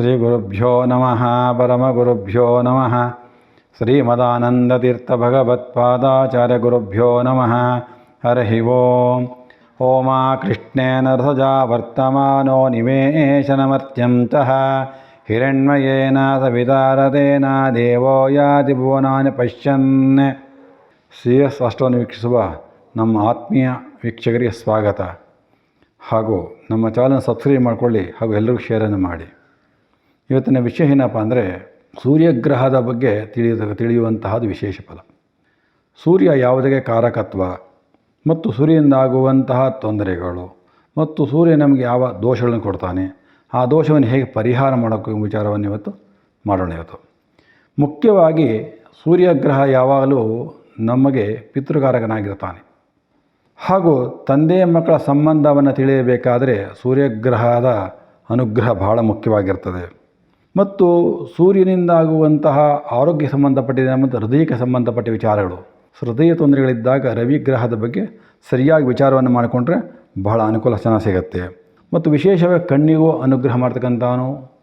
ಶ್ರೀಗುರುಭ್ಯೋ ನಮಃ ಪರಮಗುರುಭ್ಯೋ ನಮಃ ಶ್ರೀಮದಾನಂದತೀರ್ಥಭಗವತ್ಪಾದಾಚಾರ್ಯಗುರುಭ್ಯೋ ನಮಃ ಹರಿ ಓಂ ಓಮ ಕೃಷ್ಣೇನ ರಥಜಾ ವರ್ತಮಾನೋ ನಿವೇಶನಮರ್ತ್ಯಂತಃ ಹಿರಣ್ಮಯೇನ ಸವಿತಾರದೇನ ದೇವೋ ಯಾತಿ ಭುವನಾನಿ ಪಶ್ಯನ್ ಸಿ ಎಸ್ ಅಷ್ಟವನ್ನು ವೀಕ್ಷಿಸುವ ನಮ್ಮ ಆತ್ಮೀಯ ವೀಕ್ಷಕರಿಗೆ ಸ್ವಾಗತ. ಹಾಗೂ ನಮ್ಮ ಚಾನಲ್ ಸಬ್ಸ್ಕ್ರೈಬ್ ಮಾಡಿಕೊಳ್ಳಿ ಹಾಗೂ ಎಲ್ಲರಿಗೂ ಶೇರನ್ನು ಮಾಡಿ. ಇವತ್ತಿನ ವಿಷಯ ಏನಪ್ಪ ಅಂದರೆ ಸೂರ್ಯಗ್ರಹದ ಬಗ್ಗೆ ತಿಳಿಯ ತಿಳಿಯುವಂತಹದ್ದು ವಿಶೇಷ ಫಲ ಸೂರ್ಯ ಯಾವುದಕ್ಕೆ ಕಾರಕತ್ವ ಮತ್ತು ಸೂರ್ಯನಿಂದಾಗುವಂತಹ ತೊಂದರೆಗಳು ಮತ್ತು ಸೂರ್ಯ ನಮಗೆ ಯಾವ ದೋಷಗಳನ್ನು ಕೊಡ್ತಾನೆ, ಆ ದೋಷವನ್ನು ಹೇಗೆ ಪರಿಹಾರ ಮಾಡೋಕ್ಕೆ ವಿಚಾರವನ್ನು ಇವತ್ತು ಮಾಡೋಣ ಇವತ್ತು. ಮುಖ್ಯವಾಗಿ ಸೂರ್ಯಗ್ರಹ ಯಾವಾಗಲೂ ನಮಗೆ ಪಿತೃಕಾರಕನಾಗಿರ್ತಾನೆ. ಹಾಗೂ ತಂದೆ ಮಕ್ಕಳ ಸಂಬಂಧವನ್ನು ತಿಳಿಯಬೇಕಾದರೆ ಸೂರ್ಯಗ್ರಹದ ಅನುಗ್ರಹ ಬಹಳ ಮುಖ್ಯವಾಗಿರ್ತದೆ. ಮತ್ತು ಸೂರ್ಯನಿಂದಾಗುವಂತಹ ಆರೋಗ್ಯ ಸಂಬಂಧಪಟ್ಟಿದೆ ಮತ್ತು ಹೃದಯಕ್ಕೆ ಸಂಬಂಧಪಟ್ಟ ವಿಚಾರಗಳು. ಹೃದಯ ತೊಂದರೆಗಳಿದ್ದಾಗ ರವಿಗ್ರಹದ ಬಗ್ಗೆ ಸರಿಯಾಗಿ ವಿಚಾರವನ್ನು ಮಾಡಿಕೊಂಡ್ರೆ ಬಹಳ ಅನುಕೂಲ ಚೆನ್ನಾಗಿ ಸಿಗುತ್ತೆ. ಮತ್ತು ವಿಶೇಷವಾಗಿ ಕಣ್ಣಿಗೂ ಅನುಗ್ರಹ ಮಾಡ್ತಕ್ಕಂಥವನು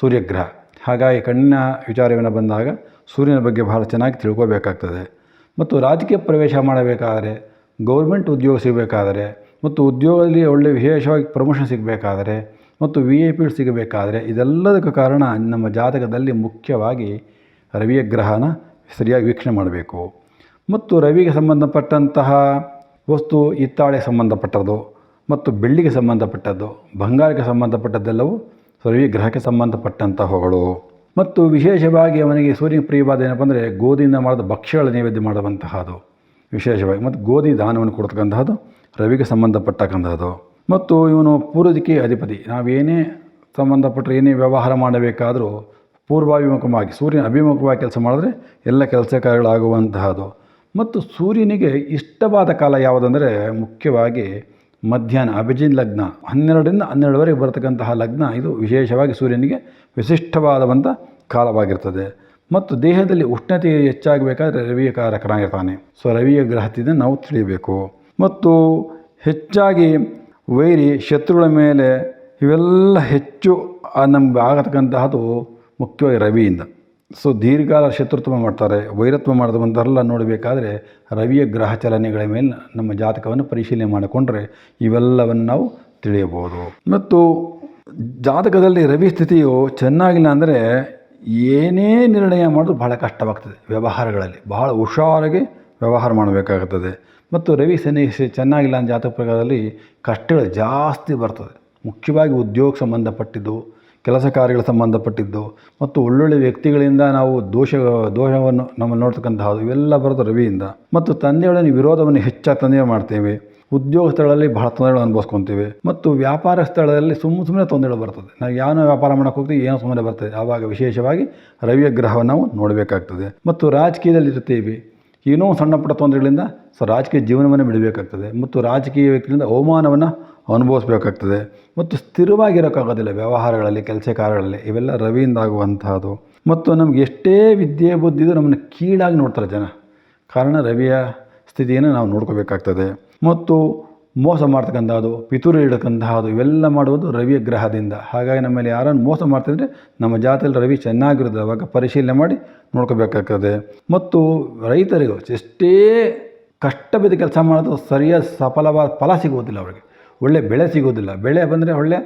ಸೂರ್ಯಗ್ರಹ. ಹಾಗಾಗಿ ಕಣ್ಣಿನ ವಿಚಾರವನ್ನು ಬಂದಾಗ ಸೂರ್ಯನ ಬಗ್ಗೆ ಬಹಳ ಚೆನ್ನಾಗಿ ತಿಳ್ಕೋಬೇಕಾಗ್ತದೆ. ಮತ್ತು ರಾಜಕೀಯ ಪ್ರವೇಶ ಮಾಡಬೇಕಾದರೆ, ಗೌರ್ಮೆಂಟ್ ಉದ್ಯೋಗ ಸಿಗಬೇಕಾದರೆ, ಮತ್ತು ಉದ್ಯೋಗದಲ್ಲಿ ಒಳ್ಳೆಯ ವಿಶೇಷವಾಗಿ ಪ್ರಮೋಷನ್ ಸಿಗಬೇಕಾದರೆ ಮತ್ತು ವಿ ಐ ಪಿ ಸಿಗಬೇಕಾದರೆ ಇದೆಲ್ಲದಕ್ಕೂ ಕಾರಣ ನಮ್ಮ ಜಾತಕದಲ್ಲಿ ಮುಖ್ಯವಾಗಿ ರವಿಯ ಗ್ರಹನ ಸರಿಯಾಗಿ ವೀಕ್ಷಣೆ ಮಾಡಬೇಕು. ಮತ್ತು ರವಿಗೆ ಸಂಬಂಧಪಟ್ಟಂತಹ ವಸ್ತು ಹಿತ್ತಾಳೆ ಸಂಬಂಧಪಟ್ಟದ್ದು ಮತ್ತು ಬೆಳ್ಳಿಗೆ ಸಂಬಂಧಪಟ್ಟದ್ದು, ಬಂಗಾರಕ್ಕೆ ಸಂಬಂಧಪಟ್ಟದ್ದೆಲ್ಲವೂ ರವಿ ಗ್ರಹಕ್ಕೆ ಸಂಬಂಧಪಟ್ಟಂತಹವುಗಳು. ಮತ್ತು ವಿಶೇಷವಾಗಿ ಅವನಿಗೆ ಸೂರ್ಯ ಪ್ರಿಯವಾದ ಏನಪ್ಪ ಅಂದರೆ ಗೋಧಿಯಿಂದ ಮಾಡಿದ ಭಕ್ಷ್ಯಗಳ ನೈವೇದ್ಯ ಮಾಡುವಂತಹದ್ದು. ವಿಶೇಷವಾಗಿ ಮತ್ತು ಗೋಧಿ ದಾನವನ್ನು ಕೊಡ್ತಕ್ಕಂತಹದ್ದು ರವಿಗೆ ಸಂಬಂಧಪಟ್ಟಕ್ಕಂಥದ್ದು ಮತ್ತು ಇವನು ಪೂರ್ವದಿಕ್ಕೆ ಅಧಿಪತಿ. ನಾವೇನೇ ಸಂಬಂಧಪಟ್ಟರೆ ಏನೇ ವ್ಯವಹಾರ ಮಾಡಬೇಕಾದರೂ ಪೂರ್ವಾಭಿಮುಖವಾಗಿ, ಸೂರ್ಯನ ಅಭಿಮುಖವಾಗಿ ಕೆಲಸ ಮಾಡಿದ್ರೆ ಎಲ್ಲ ಕೆಲಸ ಕಾರ್ಯಗಳಾಗುವಂತಹದ್ದು. ಮತ್ತು ಸೂರ್ಯನಿಗೆ ಇಷ್ಟವಾದ ಕಾಲ ಯಾವುದಂದರೆ ಮುಖ್ಯವಾಗಿ ಮಧ್ಯಾಹ್ನ, ಅಭಿಜಿನ್ ಲಗ್ನ. ಹನ್ನೆರಡರಿಂದ ಹನ್ನೆರಡುವರೆಗೆ ಬರತಕ್ಕಂತಹ ಲಗ್ನ, ಇದು ವಿಶೇಷವಾಗಿ ಸೂರ್ಯನಿಗೆ ವಿಶಿಷ್ಟವಾದವಂಥ ಕಾಲವಾಗಿರ್ತದೆ. ಮತ್ತು ದೇಹದಲ್ಲಿ ಉಷ್ಣತೆ ಹೆಚ್ಚಾಗಬೇಕಾದ್ರೆ ರವಿಯ ಕಾರಕನಾಗಿರ್ತಾನೆ. ಸೊ ರವಿಯ ಗ್ರಹದಿಂದ ನಾವು ತಿಳಿಯಬೇಕು. ಮತ್ತು ಹೆಚ್ಚಾಗಿ ವೈರಿ ಶತ್ರುಗಳ ಮೇಲೆ ಇವೆಲ್ಲ ಹೆಚ್ಚು ನಮ್ಗೆ ಆಗತಕ್ಕಂತಹದ್ದು ಮುಖ್ಯವಾಗಿ ರವಿಯಿಂದ. ಸೊ ದೀರ್ಘಾಲ ಶತ್ರುತ್ವ ಮಾಡ್ತಾರೆ, ವೈರತ್ವ ಮಾಡಿದಂಥಲ್ಲ ನೋಡಬೇಕಾದ್ರೆ ರವಿಯ ಗ್ರಹ ಚಲನೆಗಳ ಮೇಲೆ ನಮ್ಮ ಜಾತಕವನ್ನು ಪರಿಶೀಲನೆ ಮಾಡಿಕೊಂಡ್ರೆ ಇವೆಲ್ಲವನ್ನು ನಾವು ತಿಳಿಯಬಹುದು. ಮತ್ತು ಜಾತಕದಲ್ಲಿ ರವಿ ಸ್ಥಿತಿಯು ಚೆನ್ನಾಗಿಲ್ಲ ಅಂದರೆ ಏನೇ ನಿರ್ಣಯ ಮಾಡೋದು ಬಹಳ ಕಷ್ಟವಾಗ್ತದೆ ವ್ಯವಹಾರಗಳಲ್ಲಿ. ಬಹಳ ಹುಷಾರಾಗಿ ವ್ಯವಹಾರ ಮಾಡಬೇಕಾಗುತ್ತದೆ ಮತ್ತು ರವಿ ಶನಿ ಚೆನ್ನಾಗಿಲ್ಲ ಅಂತ ಜಾತಕ ಪ್ರಕಾರದಲ್ಲಿ ಕಷ್ಟಗಳು ಜಾಸ್ತಿ ಬರ್ತದೆ. ಮುಖ್ಯವಾಗಿ ಉದ್ಯೋಗ ಸಂಬಂಧಪಟ್ಟಿದ್ದು, ಕೆಲಸ ಕಾರ್ಯಗಳ ಸಂಬಂಧಪಟ್ಟಿದ್ದು ಮತ್ತು ಒಳ್ಳೊಳ್ಳೆ ವ್ಯಕ್ತಿಗಳಿಂದ ನಾವು ದೋಷ, ದೋಷವನ್ನು ನಮ್ಮ ನೋಡ್ತಕ್ಕಂತಹದ್ದು ಇವೆಲ್ಲ ಬರೋದು ರವಿಯಿಂದ. ಮತ್ತು ತಂದೆಯೊಡನೆ ವಿರೋಧವನ್ನು ಹೆಚ್ಚಾಗಿ ತಂದೆ ಮಾಡ್ತೇವೆ. ಉದ್ಯೋಗ ಸ್ಥಳದಲ್ಲಿ ಬಹಳ ತೊಂದರೆಗಳು ಅನುಭವಿಸ್ಕೊತೀವಿ. ಮತ್ತು ವ್ಯಾಪಾರ ಸ್ಥಳದಲ್ಲಿ ಸುಮ್ಮ ಸುಮ್ಮನೆ ತೊಂದರೆಗಳು ಬರ್ತದೆ. ನಾವು ಯಾವ ವ್ಯಾಪಾರ ಮಾಡೋಕ್ಕೆ ಹೋಗ್ತೀವಿ, ಏನೋ ಸುಮ್ಮನೆ ಬರ್ತದೆ. ಆವಾಗ ವಿಶೇಷವಾಗಿ ರವಿಯ ಗ್ರಹವನ್ನು ನಾವು ನೋಡಬೇಕಾಗ್ತದೆ. ಮತ್ತು ರಾಜಕೀಯದಲ್ಲಿ ಇರ್ತೀವಿ ಏನೋ ಸಣ್ಣ ಪುಟ್ಟ ತೊಂದರೆಗಳಿಂದ ಸೊ ರಾಜಕೀಯ ಜೀವನವನ್ನು ಬಿಡಬೇಕಾಗ್ತದೆ ಮತ್ತು ರಾಜಕೀಯ ವ್ಯಕ್ತಿಗಳಿಂದ ಅವಮಾನವನ್ನು ಅನುಭವಿಸ್ಬೇಕಾಗ್ತದೆ ಮತ್ತು ಸ್ಥಿರವಾಗಿರೋಕ್ಕಾಗೋದಿಲ್ಲ ವ್ಯವಹಾರಗಳಲ್ಲಿ, ಕೆಲಸ ಕಾರ್ಯಗಳಲ್ಲಿ, ಇವೆಲ್ಲ ರವಿಯಿಂದ ಆಗುವಂತಹದ್ದು. ಮತ್ತು ನಮ್ಗೆ ಎಷ್ಟೇ ವಿದ್ಯೆ ಬುದ್ಧಿದು ನಮ್ಮನ್ನು ಕೀಳಾಗಿ ನೋಡ್ತಾರೆ ಜನ. ಕಾರಣ ರವಿಯ ಸ್ಥಿತಿಯನ್ನು ನಾವು ನೋಡ್ಕೋಬೇಕಾಗ್ತದೆ. ಮತ್ತು ಮೋಸ ಮಾಡ್ತಕ್ಕಂಥದ್ದು ಪಿತೂರಿ ಇಡತಕ್ಕಂತಹದ್ದು, ಇವೆಲ್ಲ ಮಾಡುವುದು ರವಿಯ ಗ್ರಹದಿಂದ. ಹಾಗಾಗಿ ನಮ್ಮಲ್ಲಿ ಯಾರನ್ನು ಮೋಸ ಮಾಡ್ತಿದ್ರೆ ನಮ್ಮ ಜಾತಿಯಲ್ಲಿ ರವಿ ಚೆನ್ನಾಗಿರುತ್ತೆ ಅವಾಗ ಪರಿಶೀಲನೆ ಮಾಡಿ ನೋಡ್ಕೋಬೇಕಾಗ್ತದೆ. ಮತ್ತು ರೈತರಿಗೂ ಎಷ್ಟೇ ಕಷ್ಟ ಬಿದ್ದು ಕೆಲಸ ಮಾಡೋದು ಸರಿಯಾದ ಸಫಲವಾದ ಫಲ ಸಿಗುವುದಿಲ್ಲ ಅವರಿಗೆ. ಒಳ್ಳೆ ಬೆಳೆ ಸಿಗೋದಿಲ್ಲ ಬೆಳೆ ಬಂದರೆ ಒಳ್ಳೆ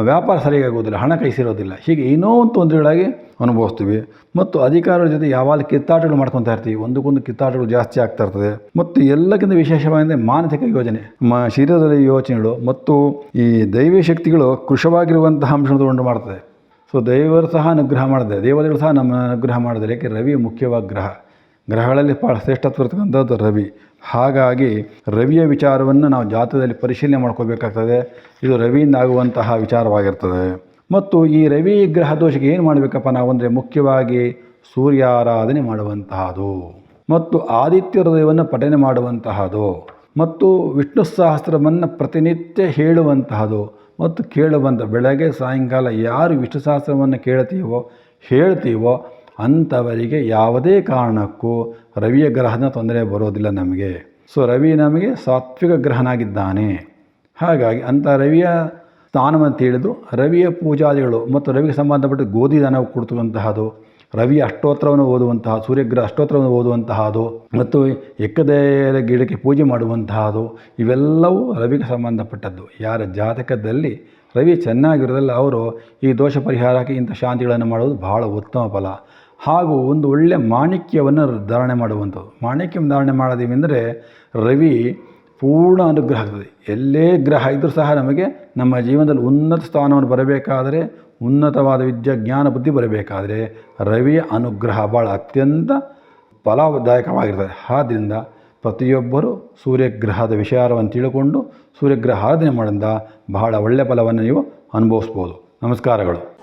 ವ್ಯಾಪಾರ ಸರಿಯಾಗೋದಿಲ್ಲ ಹಣ ಕೈ ಸೇರೋದಿಲ್ಲ ಹೀಗೆ ಏನೋ ಒಂದು ತೊಂದರೆಗಳಾಗಿ ಅನುಭವಿಸ್ತೀವಿ. ಮತ್ತು ಅಧಿಕಾರಿಗಳ ಜೊತೆ ಯಾವಾಗ ಕಿತ್ತಾಟಗಳು ಮಾಡ್ಕೊತಾ ಇರ್ತೀವಿ. ಒಂದಕ್ಕೊಂದು ಕಿತ್ತಾಟಗಳು ಜಾಸ್ತಿ ಆಗ್ತಾ ಇರ್ತದೆ. ಮತ್ತು ಎಲ್ಲಕ್ಕಿಂತ ವಿಶೇಷವಾಗಿ ಮಾನಸಿಕ ಯೋಜನೆ. ಮ, ಶರೀರದಲ್ಲಿ ಯೋಚನೆಗಳು ಮತ್ತು ಈ ದೈವಿ ಶಕ್ತಿಗಳು ಕೃಷವಾಗಿರುವಂತಹ ಅಂಶಗಳು ಉಂಟು ಮಾಡ್ತದೆ. ಸೊ ದೈವರು ಸಹ ಅನುಗ್ರಹ ಮಾಡಿದೆ ದೇವತೆಗಳು ಸಹ ನಮ್ಮ ಅನುಗ್ರಹ ಮಾಡಿದರೆ ಯಾಕೆ? ರವಿ ಮುಖ್ಯವಾಗಿ ಗ್ರಹ. ಗ್ರಹಗಳಲ್ಲಿ ಭಾಳ ಶ್ರೇಷ್ಠತ್ವ ಇರ್ತಕ್ಕಂಥದ್ದು ರವಿ. ಹಾಗಾಗಿ ರವಿಯ ವಿಚಾರವನ್ನು ನಾವು ಜಾತಕದಲ್ಲಿ ಪರಿಶೀಲನೆ ಮಾಡ್ಕೋಬೇಕಾಗ್ತದೆ. ಇದು ರವಿಯಿಂದ ಆಗುವಂತಹ ವಿಚಾರವಾಗಿರ್ತದೆ. ಮತ್ತು ಈ ರವಿ ಗ್ರಹ ದೋಷಕ್ಕೆ ಏನು ಮಾಡಬೇಕಪ್ಪ ನಾವು ಅಂದರೆ ಮುಖ್ಯವಾಗಿ ಸೂರ್ಯಾರಾಧನೆ ಮಾಡುವಂತಹದು. ಮತ್ತು ಆದಿತ್ಯ ಹೃದಯವನ್ನು ಪಠನೆ ಮಾಡುವಂತಹದು. ಮತ್ತು ವಿಷ್ಣು ಸಹಸ್ರವನ್ನು ಪ್ರತಿನಿತ್ಯ ಹೇಳುವಂತಹದು. ಮತ್ತು ಕೇಳುವಂಥ ಬೆಳಗ್ಗೆ, ಸಾಯಂಕಾಲ ಯಾರು ವಿಷ್ಣು ಸಹಸ್ರವನ್ನು ಕೇಳ್ತೀವೋ, ಹೇಳ್ತೀವೋ ಅಂಥವರಿಗೆ ಯಾವುದೇ ಕಾರಣಕ್ಕೂ ರವಿಯ ಗ್ರಹದ ತೊಂದರೆ ಬರೋದಿಲ್ಲ ನಮಗೆ. ಸೊ ರವಿ ನಮಗೆ ಸಾತ್ವಿಕ ಗ್ರಹನಾಗಿದ್ದಾನೆ. ಹಾಗಾಗಿ ಅಂಥ ರವಿಯ ಸ್ನಾನವನ್ನು ತಿಳಿದು ರವಿಯ ಪೂಜಾದಿಗಳು ಮತ್ತು ರವಿಗೆ ಸಂಬಂಧಪಟ್ಟ ಗೋಧಿ ದಾನ ಕೊಡ್ತಕ್ಕಂತಹದ್ದು ರವಿಯ ಅಷ್ಟೋತ್ತರವನ್ನು ಓದುವಂತಹ, ಸೂರ್ಯಗ್ರಹ ಅಷ್ಟೋತ್ತರವನ್ನು ಓದುವಂತಹದು ಮತ್ತು ಎಕ್ಕದೇರ ಗಿಡಕ್ಕೆ ಪೂಜೆ ಮಾಡುವಂತಹದು, ಇವೆಲ್ಲವೂ ರವಿಗೆ ಸಂಬಂಧಪಟ್ಟದ್ದು. ಯಾರ ಜಾತಕದಲ್ಲಿ ರವಿ ಚೆನ್ನಾಗಿರೋದಲ್ಲ, ಅವರು ಈ ದೋಷ ಪರಿಹಾರಕ್ಕೆ ಇಂಥ ಶಾಂತಿಗಳನ್ನು ಮಾಡೋದು ಬಹಳ ಉತ್ತಮ ಫಲ. ಹಾಗೂ ಒಂದು ಒಳ್ಳೆಯ ಮಾಣಿಕ್ಯವನ್ನು ಧಾರಣೆ ಮಾಡುವಂಥದ್ದು. ಮಾಣಿಕ್ಯ ಧಾರಣೆ ಮಾಡೋದೇನೆಂದರೆ ರವಿ ಪೂರ್ಣ ಅನುಗ್ರಹ ಆಗ್ತದೆ. ಎಲ್ಲೇ ಗ್ರಹ ಇದ್ದರೂ ಸಹ ನಮಗೆ ನಮ್ಮ ಜೀವನದಲ್ಲಿ ಉನ್ನತ ಸ್ಥಾನವನ್ನು ಬರಬೇಕಾದರೆ ಉನ್ನತವಾದ ವಿದ್ಯಾ ಜ್ಞಾನ ಬುದ್ಧಿ ಬರಬೇಕಾದರೆ ರವಿಯ ಅನುಗ್ರಹ ಭಾಳ ಅತ್ಯಂತ ಫಲದಾಯಕವಾಗಿರ್ತದೆ. ಆದ್ದರಿಂದ ಪ್ರತಿಯೊಬ್ಬರು ಸೂರ್ಯಗ್ರಹದ ವಿಚಾರವನ್ನು ತಿಳ್ಕೊಂಡು ಸೂರ್ಯಗ್ರಹ ಆರಾಧನೆ ಮಾಡಿದ ಬಹಳ ಒಳ್ಳೆಯ ಫಲವನ್ನು ನೀವು ಅನುಭವಿಸ್ಬೋದು. ನಮಸ್ಕಾರಗಳು.